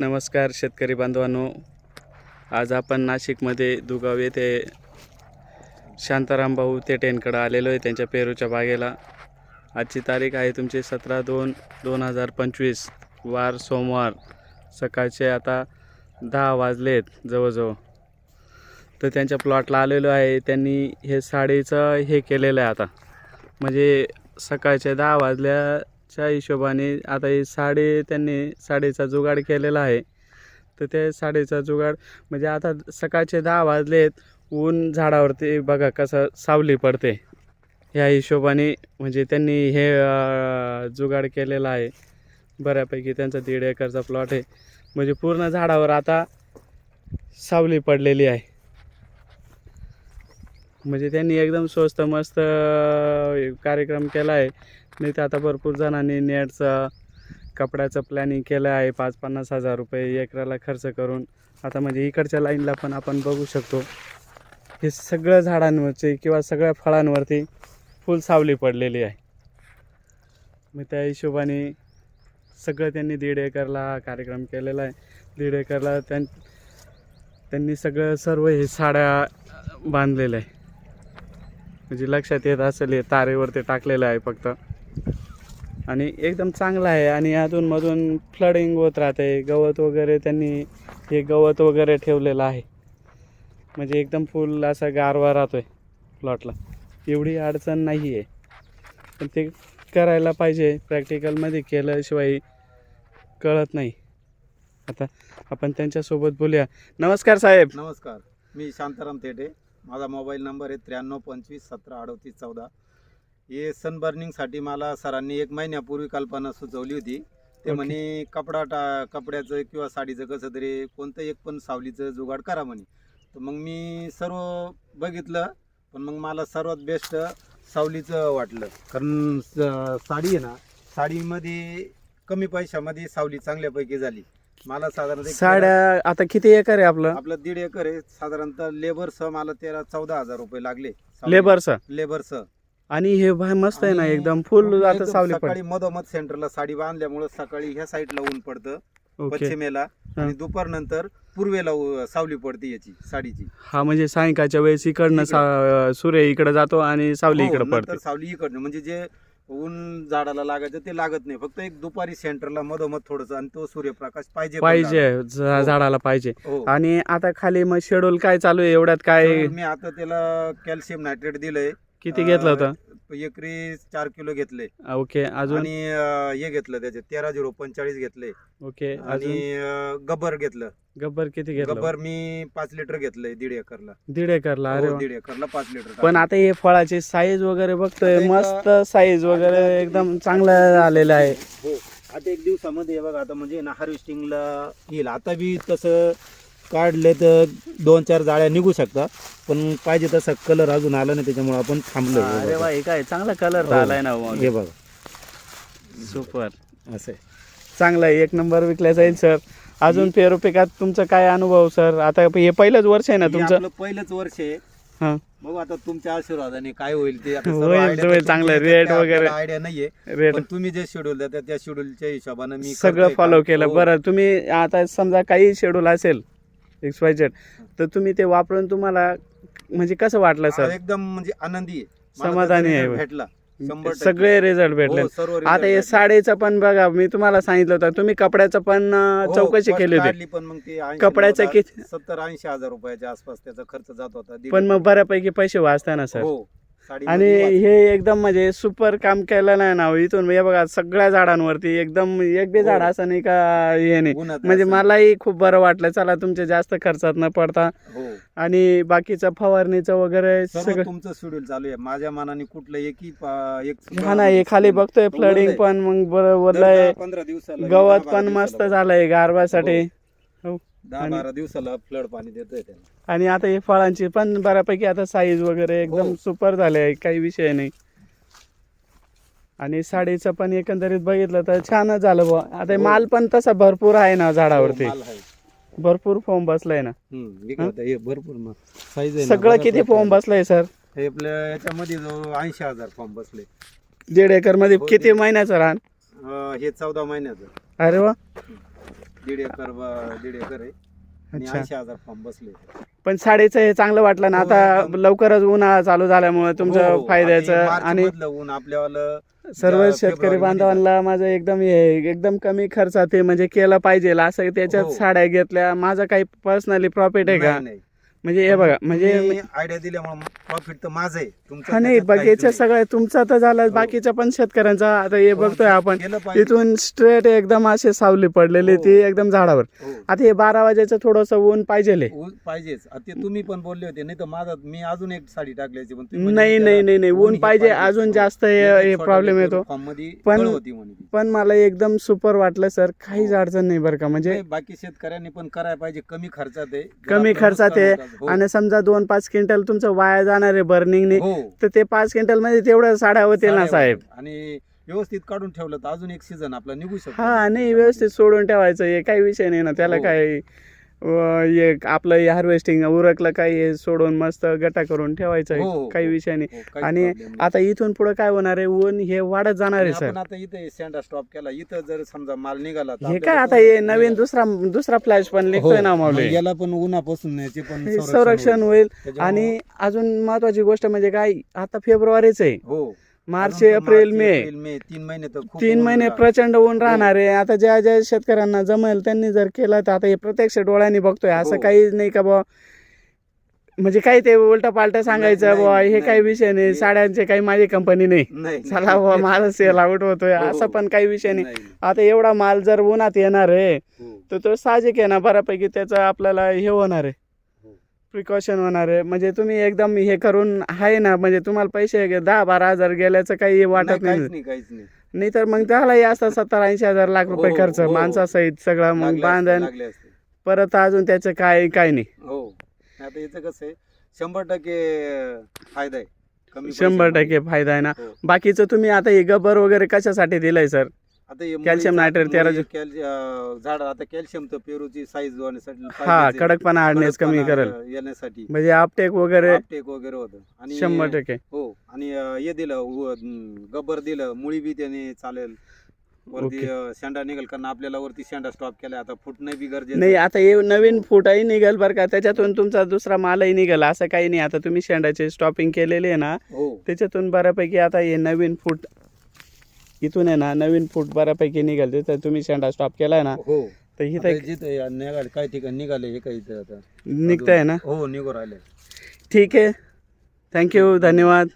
नमस्कार शेतकरी बांधवांनो. आज आपण नाशिकमध्ये दुगाव येथे शांताराम भाऊ तेटेंकडं आलेलो आहे त्यांच्या पेरूच्या बागेला. आजची तारीख आहे तुमची सतरा दोन दोन हजार पंचवीस. वार सोमवार. सकाळचे आता दहा वाजले आहेत जवळजवळ. तर त्यांच्या प्लॉटला आलेलो आहे. त्यांनी हे साडीचं हे केलेलं आहे आता. म्हणजे सकाळचे दहा वाजल्या च्या हिशोबाने आता ही साडी त्यांनी साडीचा जुगाड केलेला आहे. तर ते साडीचा जुगाड म्हणजे आता सकाळचे दहा वाजलेत. ऊन झाडावरती बघा कसं सावली पडते. ह्या हिशोबाने म्हणजे त्यांनी हे जुगाड केलेला आहे. बऱ्यापैकी त्यांचा दीड एकरचा प्लॉट आहे. म्हणजे पूर्ण झाडावर आता सावली पडलेली आहे. म्हणजे त्यांनी एकदम स्वस्त मस्त कार्यक्रम केला आहे. नाही तर आता भरपूर जणांनी नेटचं कपड्याचं प्लॅनिंग केलं आहे. पाच पन्नास हजार रुपये एकराला खर्च करून. आता म्हणजे इकडच्या लाईनला पण आपण बघू शकतो. हे सगळं झाडांवरचे किंवा सगळ्या फळांवरती फुल सावली पडलेली आहे. मग त्या हिशोबाने सगळं त्यांनी दीड एकरला हा कार्यक्रम केलेला आहे. दीड एकरला त्यां त्यांनी सगळं सर्व हे साड्या बांधलेल्या आहे. म्हणजे लक्षात येत असेल हे तारेवरती टाकलेलं आहे फक्त. आणि एकदम चांगला आहे. आणि अधूनमधून फ्लडिंग होत राहते. गवत वगैरे त्यांनी हे गवत वगैरे ठेवलेलं आहे. म्हणजे एकदम फुल असा गारवा राहतो आहे प्लॉटला एवढी अडचण नाही आहे पण ते करायला पाहिजे. प्रॅक्टिकलमध्ये केल्याशिवाय कळत नाही. आता आपण त्यांच्यासोबत बोलूया. नमस्कार साहेब. नमस्कार. मी शांताराम थेटे माझा मोबाईल नंबर आहे त्र्याण्णव पंचवीस सतरा अडतीस चौदा. हे सनबर्निंगसाठी मला सरांनी एक महिन्यापूर्वी कल्पना सुचवली होती. ते. म्हणे कपडा टा कपड्याचं किंवा साडीचं कसं तरी कोणतं एक पण सावलीचं जुगाड करा म्हणे. तर मग मी सर्व बघितलं पण मग मला सर्वात बेस्ट सावलीचं वाटलं. कारण स- साडी आहे ना साडीमध्ये कमी पैशामध्ये सावली चांगल्यापैकी झाली. मला साधारण साड्या आता किती एकर आहे आपलं? आपलं दीड एकर आहे. साधारणतः लेबरसह मला तेरा चौदा हजार रुपये लागले. लेबरचं लेबरसह आणि हे भाई मस्त आहे ना आणि एकदम फुल आता सावली सकाळी पड मधोमध सेंटरला साडी बांधल्यामुळे सकाळी ह्या साईडला ऊन पडतं ओके पश्चिमेला. आणि दुपार नंतर पूर्वेला उ- सावली पडते याची साडीची. हा म्हणजे सायंकाळच्या वेळेस इकडनं सा- सूर्य इकडे जातो आणि सावली हो, इकडे नंतर पडते. सावली इकडनं. म्हणजे जे ऊन झाडाला लागायचं ते लागत नाही. फक्त एक दुपारी सेंटरला मधोमध थोडस आणि तो सूर्यप्रकाश पाहिजे पण पाहिजे झाडाला. झा- हो. झाडाला पाहिजे. हो. आणि आता खाली मग शेड्यूल काय चालू आहे? एवढ्यात काय तर मी आता त्याला कॅल्शियम नायट्रेट दिलंय. किती घेतलं होतं? एकरी चार किलो घेतले. ओके अजून? आणि अं, हे घेतलं त्याचे तेरा झिरो पंचेचाळीस घेतले. ओके अजून? आणि अं, गब्बर घेतलं. गब्बर किती घेतलं? गब्बर मी पाच लिटर घेतलंय दीड एकरला. दीड एकरला अरे हो, वा. दीड एकरला पाच लिटर पण आता हे फळाची साईज वगैरे बघतोय आता मस्त साईज वगैरे एकदम चांगलं आलेलं आहे. हो आता एक दिवसामध्ये हे बघा आता म्हणजे ना हार्वेस्टिंगला येईल. आता बी तसं काढले तर दोन चार जाळ्या निघू शकतात. पण पाहिजे तसा कलर अजून आला नाही त्याच्यामुळे आपण थांबलो अरे वा हे काय चांगला कलर हो. आलाय ना मग. हे बघा. सुपर असं आहे. चांगला आहे एक नंबर विकल्या जाईल सर अजून पेरू पिकात तुमचा काय अनुभव सर आता हे पहिलंच वर्ष आहे ना हे तुमचं? आपलं पहिलंच वर्ष आहे. हा. बघू आता तुमच्या आशीर्वादाने काय होईल ते. आता होईल, होईल, चांगलं rate वगैरे. आयडिया नाहीये. रेट पण तुम्ही जे शेड्यूल देता त्या शेड्यूलच्या हिशोबाने मी सगळं करतोय फॉलो काम. केलं. हो. बरं तुम्ही आता समजा काही शेड्यूल असेल एक्स वाय झेड तर तुम्ही ते वापरून तुम्हाला म्हणजे कसं वाटलं सर? एकदम म्हणजे आनंदी आहे. मला समाधानी त्याचा आहे. भेटला. शंभर टक्के. सगळे रिझल्ट भेटले. हो, सर्व result आता हे भेटले. साडीचं पण बघा मी तुम्हाला सांगितलं होतं तुम्ही कपड्याचं पण अं, हो, चौकशी first केली होती. काढली पण मग ते 80 कपड्याचं नव्वद किती- सत्तर ऐंशी हजार रुपयाच्या आसपास त्याचा खर्च जात होता. दीड पण मग बऱ्यापैकी पैसे वाचता ना सर? हो. आणि हे एकदम म्हणजे सुपर काम केलं नाही ना इथून. हे बघा सगळ्या झाडांवरती एकदम एक बी हो. झाड असं नाही का हे नाही. म्हणजे. मलाही खूप बरं वाटलं. चला तुमच्या जास्त खर्चात न पडता. हो. आणि बाकीचं फवारणीचं वगैरे सगळं तुमचं शेड्यूल चालू आहे. माझ्या मनाने कुठलं एकही एक हा ना हे खाली म्हणजे बघतोय फ्लडिंग. पण मग बरं दर वरलंय दहा- पंधरा दिवसाला गवत पण मस्त झालंय गारवासाठी. हो. दहा बारा दिवसाला फ्लड पाणी देतोय त्याला आणि आता हे फळांची पण बऱ्यापैकी आता साईज वगैरे एकदम हो. सुपर झाले काही विषय नाही. आणि साडीचं पण एकंदरीत बघितलं तर छानच झालं बुवा. आता हे. माल पण तसा भरपूर आहे ना झाडावरती. हो, माल आहे. भरपूर फॉर्म बसलाय ना. हम्म, विकत आहे. हे भरपूर मग साईज आहे ना, सगळं किती. फॉर्म बसलाय सर हे आपल्या याच्यामध्ये जवळ ऐंशी हजार फॉर्म बसले. दीड एकरमध्ये किती महिन्याचं रान? अं, हे चौदा महिन्याचं. अरे वा. दीड एकर ब- दीड एकर आहे आणि अच्छा. ऐंशी हजार फॉर्म बसले पण साडेचं हे चांगलं वाटलं ना हो, आता. लवकरच उन्हाळा चालू झाल्यामुळे हो, तुमचं हो. फायद्याचं आणि ऊन सर्व ज्या शेतकरी फेब्रुवारीमध्ये बांधवांना माझं एकदम हे एकदम कमी खर्चात हे म्हणजे केलं पाहिजे असं त्याच्यात हो. साड्या घेतल्या माझं काही पर्सनली प्रॉफिट आहे का नाही, नाही. म्हणजे हे बघा म्हणजे आयडिया दिल्यामुळे प्रॉफिट तर माझं आहे हा नाही त्याच्यात काहीच बाकीचं नाही. सगळं तुमचं तर झालं हो. बाकीच्या पण शेतकऱ्यांचा आता हे हो, बघतोय आपण केलं पाहिजे. इथून स्ट्रेट एकदम असे सावली पडलेली हो. ती एकदम झाडावर हो. आता हे बारा वाजायचं थोडंसं ऊन पाहिजे ऊन पाहिजेच आता ते तुम्ही पण बोलले होते नाही तर माझा मी अजून एक साडी टाकल्याची पण तुम्ही नाही नाही त्याला नाही नाही ऊन हे पाहिजे. अजून. जास्त हे हे प्रॉब्लेम येतो पण- होती म्हणे ती. पण मला एकदम सुपर वाटलं सर काहीच. अडचण नाही बरं का म्हणजे नाही, बाकी शेतकऱ्यांनी पण करायला पाहिजे कमी खर्चात आहे जर कमी आपलं खर्चात नुकसान आहे. हो. आणि समजा दोन पाच क्विंटल तुमचं वाया जाणार आहे बर्निंगने हो तर ते पाच क्विंटलमध्ये तेवढ्या साड्या होतील ना साहेब. आणि व्यवस्थित काढून ठेवलं तर अजून एक सीझन आपला निघू शकतो हा नाही व्यवस्थित सोडून ठेवायचं हे काही विषय नाही ना त्याला हो. काय हे आपलं हार्वेस्टिंग उरकलं काही हे सोडून मस्त गटा करून ठेवायचं हो, हो, काही हो. विषय नाही. हो, काहीच आणि problem नाही. आता इथून पुढे काय होणार आहे? ऊन हे वाढत जाणार आहे सर. आता इथे सँडा स्टॉप केला. इथं जर समजा माल निघाला तर हे आपल्याला काय आता तो- हे नवीन दुसरा दुसरा फ्लॅश पण निघतोय ना हो, मग याला पण उन्हापासून याचे पण हे संरक्षण होईल. त्याच्यामुळं- आणि अजून महत्वाची गोष्ट म्हणजे काय? आता फेब्रुवारीच आहे. हो. मार्च अजून तर एप्रिल मार्च, मे. एप्रिल, मे. तीन महिने तर खूप तीन ऊन महिने. प्रचंड ऊन राहणार आहे. आता ज्या ज्या शेतकऱ्यांना जमेल त्यांनी जर केलं तर आता हे प्रत्यक्ष डोळ्यांनी बघतोय. असं हो. काही नाही का बुवा? म्हणजे काही ते उलट पालट सांगायचं नाही, बुवा हे नाही. काही विषय नाही. हे- साड्यांचे काही माझी कंपनी नाही. नाही चला बुवा माझा सेल आउट होतोय. हो. असं पण काही विषय नाही. नाही, आता एवढा माल जर उन्हात येणार आहे हो. तर तो साहजिक आहे ना? बऱ्यापैकी त्याचं आपल्याला हे होणार आहे. हो. प्रिकॉशन होणार आहे. म्हणजे तुम्ही एकदम हे करून आहे ना म्हणजे तुम्हाला पैसे गे- दहा बारा हजार गेल्याचं काही नाही, वाटत काहीच नाही नाही काहीच नाही. नाही तर मग त्यालाही असतं सत्तर ऐंशी हजार लाख रुपये हो, खर्च हो. माणसासहित सगळं मग लागले असते, बांधण. लागले असते. परत अजून त्याचं काय काय नाही. हो. आता याचं कसं आहे शंभर टक्के फायदा आहे. कमी शंभर पैशामध्ये. टक्के फायदा आहे ना. हो. बाकीचं तुम्ही आता हे गब्बर वगैरे कशासाठी दिलंय सर? आता हे कॅल्शियम मुळी- नायट्रेट मुळी अं, झाड आता कॅल्शियम तर पेरूची साईज हा आहे. कडकपणा आणण्यास कमी कडकपणा, करेल. अं, येण्यासाठी. म्हणजे आपटेक वगैरे आपटेक वगैरे होतं. आणि शंभर टक्के. हो आणि अं, हे दिलं उ- अं, गब्बर दिलं मुळी बी त्याने चालेल. वरती ओके. अं, शेंडा निघेल कारण आपल्याला वरती शेंडा स्टॉप केलाय. आता फुटणं बी गरजेचं. नाही आहे. आता हे नवीन फुटाही निघेल बरं का. त्याच्यातून तुमचा दुसरा मालही निघेल. असं काही नाही. आता तुम्ही शेंडाचे स्टॉपिंग केलेली आहे ना हो. त्याच्यातून बऱ्यापैकी आता हे नवीन फूट इथून आहे ना नवीन फूट बऱ्यापैकी निघेल तिथं तुम्ही शेंडा स्टॉप केलाय ना हो. तर इथं जिथे निघाले काही ठिकाणी निघाले हे काही इथं आता. निघतंय ना? हो निघू राहिले. ठीक आहे. थँक्यू धन्यवाद.